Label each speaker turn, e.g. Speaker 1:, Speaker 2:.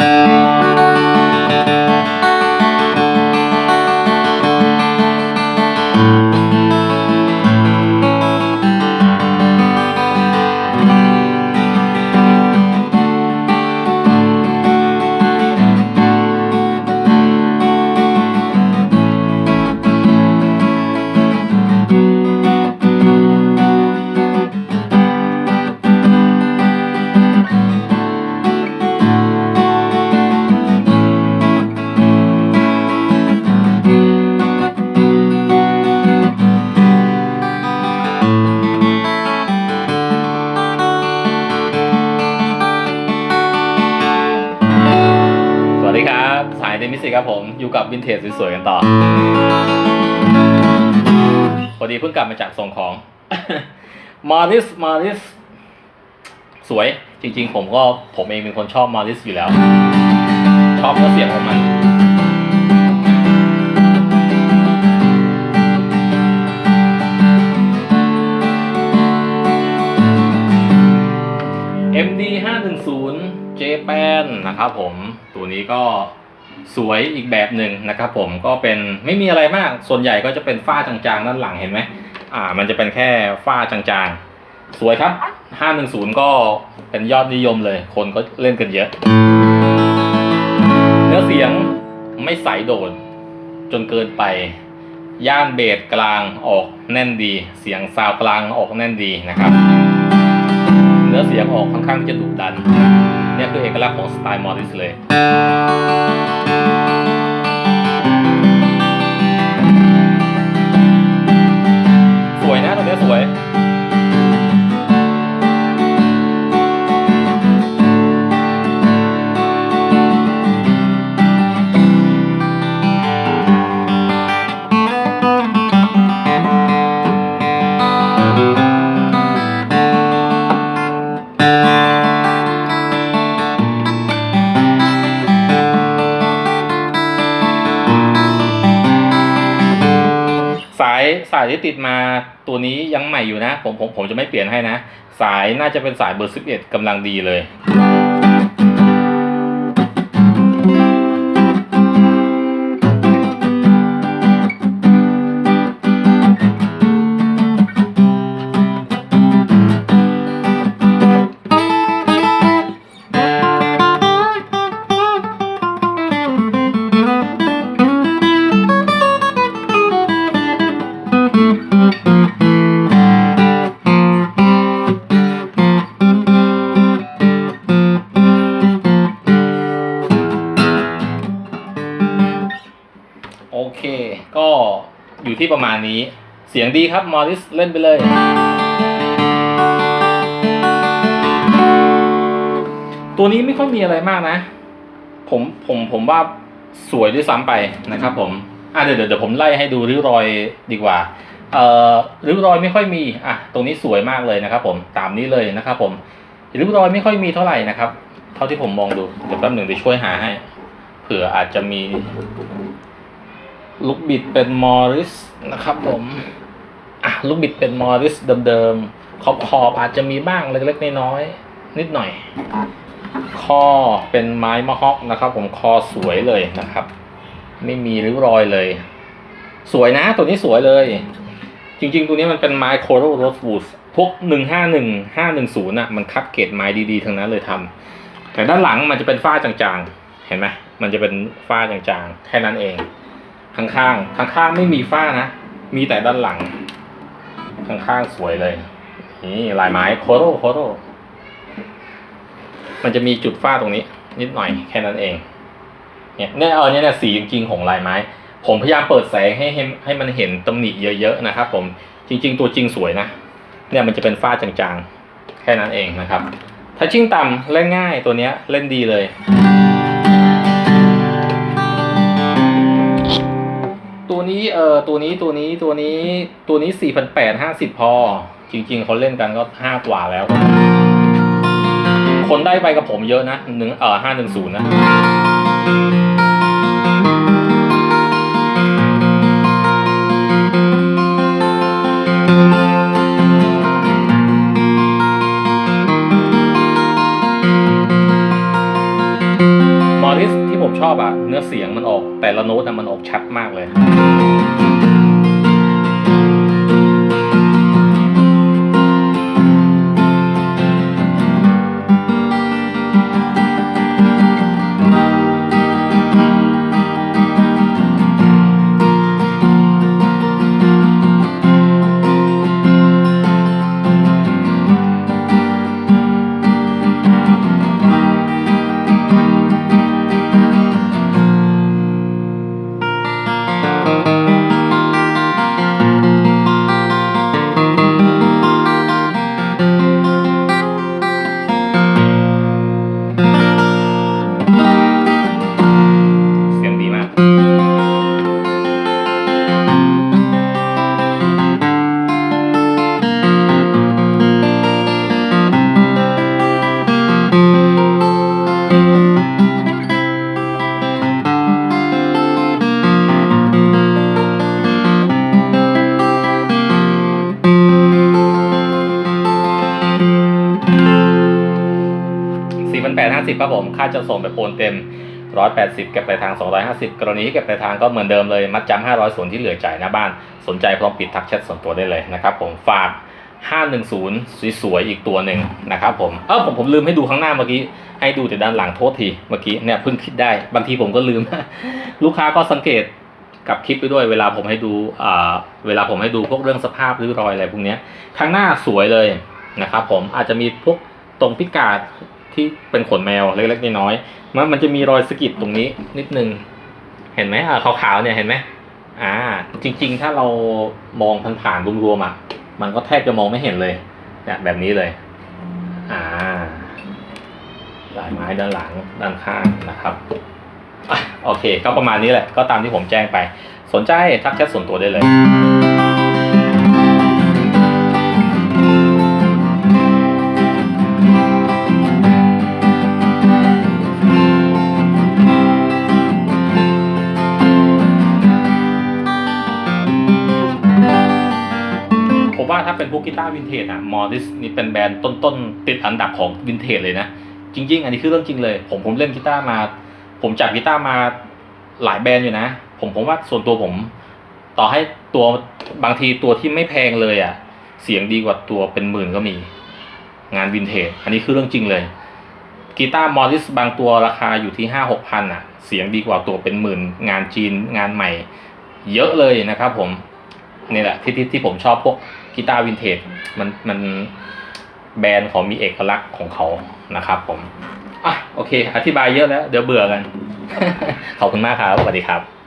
Speaker 1: ส ดมิสิครับผมอยู่กับวินเทจสวยๆกันต่อพอดีเพิ่งกลับมาจากส่งของ มาริสมาริสสวยจริงๆ ผมก็ผมเองเป็นคนชอบมาริสอยู่แล้ว ชอบเนื้อเสียงของมัน MD 510 Japan นะครับผมตัวนี้ก็ สวยอีกแบบหนึ่งนะครับผมก็เป็นไม่มีอะไรมากส่วนใหญ่ก็จะเป็นฝ้าจางๆด้านหลังเห็นไหมอ่า มันจะเป็นแค่ฝ้าจางๆ สวยครับ 510 ก็เป็นยอดนิยมเลย คนก็เล่นกันเยอะ เนื้อเสียงไม่ใสโดดจนเกินไป ย่านเบสกลางออกแน่นดี เสียงซาวกลางออกแน่นดีนะครับ เนื้อเสียงออกค่อนข้างจะดุดัน เนี่ยคือเอกลักษณ์ของสไตล์มอริสเลย สายที่ติดมาตัวนี้ยังใหม่อยู่นะ ผมผมผมจะไม่เปลี่ยนให้นะ สายน่าจะเป็นสายเบอร์11กำลังดีเลย ก็อยู่ที่ประมาณนี้ เสียงดีครับมอริสเล่นไปเลยตัวนี้ไม่ค่อยมีอะไรมากนะ ผมผมผมว่าสวยด้วยซ้ำไปนะครับผมอะเดี๋ยวเดี๋ยวผมไล่ให้ดูริ้วรอยดีกว่า เอ่อริ้วรอยไม่ค่อยมีอะตรงนี้สวยมากเลยนะครับ ผมตามนี้เลยนะครับ ผมริ้วรอยไม่ค่อยมีเท่าไหร่นะครับ เท่าที่ผมมองดูเดี๋ยวแป๊บหนึ่งเดี๋ยวช่วยหาให้ เผื่ออาจจะมี ลูกบิดเป็นมอริสนะครับผมอะลูกบิดเป็นมอริสเดิมๆขอบขอบอาจจะมีบ้างเล็กๆน้อยๆนิดหน่อย คอเป็นไม้มะฮอกนะครับ ผมคอสวยเลยนะครับ ไม่มีริ้วรอยเลย สวยนะตัวนี้สวยเลย จริงๆ ตัวนี้มันเป็นไม้โคโรโรสวูดพวกหนึ่งห้าหนึ่งห้าหนึ่งศูนย์อะมันคัดเกรดไม้ดีๆทั้งนั้นเลยทำแต่ด้านหลังมันจะเป็นฝ้าจางๆ เห็นไหมมันจะเป็นฝ้าจางๆ แค่นั้นเอง ข้างๆข้างๆไม่มีฝ้านะ มีแต่ด้านหลัง ข้างๆสวยเลย นี่ลายไม้โคโรโคโรมันจะมีจุดฝ้าตรงนี้ นิดหน่อยแค่นั้นเอง เนี่ยเนี่ยเออเนี่ยเนี่ยสีจริงๆของลายไม้ ผมพยายามเปิดแสงให้ให้ให้มันเห็นตำหนิเยอะๆนะครับผมจริง ๆ ตัวจริงสวยนะ เนี่ยมันจะเป็นฝ้าจางๆ แค่นั้นเองนะครับ ถ้าชิ่งต่ำเล่นง่ายตัวเนี้ยเล่นดีเลย ตัวนี้ตัวนี้ตัวนี้ตัวนี้สี่พันแปดห้าสิบพอ จริง ๆเขาเล่นกันก็ห้ากว่าแล้ว คนได้ไปกับผมเยอะนะหนึ่งเอ่อห้าหนึ่งศูนย์นะมอริสที่ผมชอบอะเนื้อเสียงมันออกแต่ละโน้ตอะมันออกชัดมากเลย 150ครับผมค่าจะส่งแบบโอนเต็ม 180 เก็บปลายทาง 250 กรณีเก็บปลายทางก็เหมือนเดิมเลย มัดจำ500 ส่วนที่เหลือจ่ายหน้าบ้าน สนใจพร้อมปิดทักแชทส่วนตัวได้เลยนะครับผมฝาก 510 สวยๆ อีกตัวหนึ่งนะครับผม เออผมผมลืมให้ดูข้างหน้าเมื่อกี้ ให้ดูแต่ด้านหลังโทษที เมื่อกี้เนี่ยเพิ่งคิดได้ บางทีผมก็ลืม ลูกค้าก็สังเกตกับคลิปไปด้วยเวลาผมให้ดูอ่าเวลาผมให้ดูพวกเรื่องสภาพหรือรอยอะไรพวกนี้ข้างหน้าสวยเลยนะครับผมอาจจะมีพวกตรงพิกาด ที่เป็นขนแมวเล็กๆน้อยๆมันมันจะมีรอยสะกิดตรงนี้นิดนึง เห็นไหมอ่าขาวๆเนี่ยเห็นไหมอ่า จริง ๆ ถ้าเรามองผ่านๆรวมๆอะมันก็แทบจะมองไม่เห็นเลยเนี่ยแบบนี้เลย อ่าลายไม้ด้านหลังด้านข้างนะครับอโอเค ก็ประมาณนี้แหละ ก็ตามที่ผมแจ้งไป สนใจทักแชทส่วนตัวได้เลย เป็นพวกกีตาร์วินเทจอะมอริสนี่เป็นแบรนด์ต้นๆ ติดอันดับของวินเทจเลยนะ จริง ๆ อันนี้คือเรื่องจริงเลย ผมผมเล่นกีตาร์มา ผมจับกีตาร์มาหลายแบรนด์อยู่นะ ผมผมว่าส่วนตัวผม ต่อให้ตัวบางทีตัวที่ไม่แพงเลยอะเสียงดีกว่าตัวเป็นหมื่นก็มี งานวินเทจอันนี้คือเรื่องจริงเลยกีตาร์มอริสบางตัวราคาอยู่ที่ห้าหกพันอะเสียงดีกว่าตัวเป็นหมื่น งานจีนงานใหม่ เยอะเลยนะครับผม นี่แหละที่ที่ที่ผมชอบพวก กีตาร์วินเทจมันมันแบรนด์เขามีเอกลักษณ์ของเขานะครับ ผมอะโอเค อธิบายเยอะแล้ว เดี๋ยวเบื่อกัน ขอบคุณมากครับสวัสดีครับ